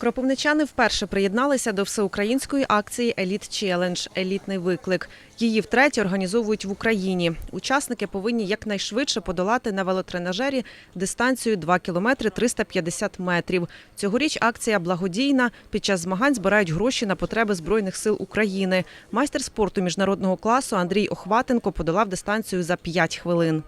Кропивничани вперше приєдналися до всеукраїнської акції Еліт Челендж Елітний виклик. Її втретє організовують в Україні. Учасники повинні якнайшвидше подолати на велотренажері дистанцію 2 кілометри 350 метрів. Цьогоріч акція благодійна. Під час змагань збирають гроші на потреби збройних сил України. Майстер спорту міжнародного класу Андрій Охватенко подолав дистанцію за 5 хвилин.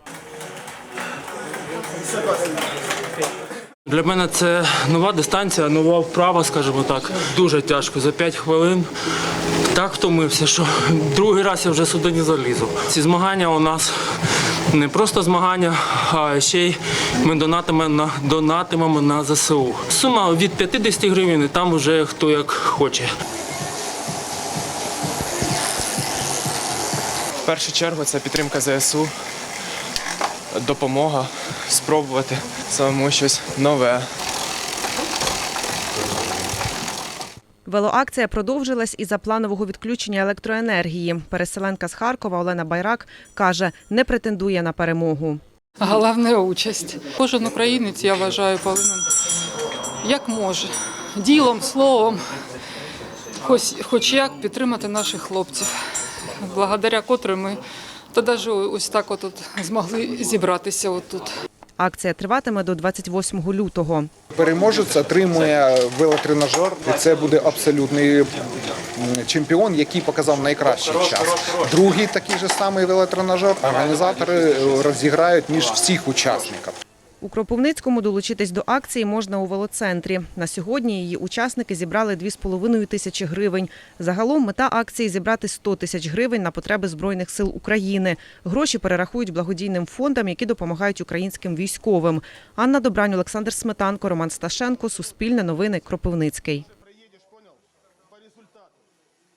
Для мене це нова дистанція, нова вправа, скажімо так. Дуже тяжко. За 5 хвилин так втомився, що другий раз я вже сюди не залізу. Ці змагання у нас не просто змагання, а ще й ми донатимо на, донатимемо на ЗСУ. Сума від 50 гривень, і там вже хто як хоче. В першу чергу це підтримка ЗСУ, допомога, спробувати самому щось нове. Велоакція продовжилась і за планового відключення електроенергії. Переселенка з Харкова Олена Байрак каже, не претендує на перемогу. Головне участь. Кожен українець, я вважаю, повинен як може, ділом, словом, хоч, хоч як підтримати наших хлопців, благодаря котрим ми та навіть ось так от, от змогли зібратися отут. Акція триватиме до 28 лютого. Переможець отримує велотренажер, і це буде абсолютний чемпіон, який показав найкращий час. Другий такий же самий велотренажер організатори розіграють між всіх учасників. У Кропивницькому долучитись до акції можна у велоцентрі. На сьогодні її учасники зібрали 2,5 тисячі гривень. Загалом мета акції зібрати 100 тисяч гривень на потреби Збройних сил України. Гроші перерахують благодійним фондам, які допомагають українським військовим. Анна Добрань, Олександр Сметанко, Роман Сташенко, Суспільне новини, Кропивницький.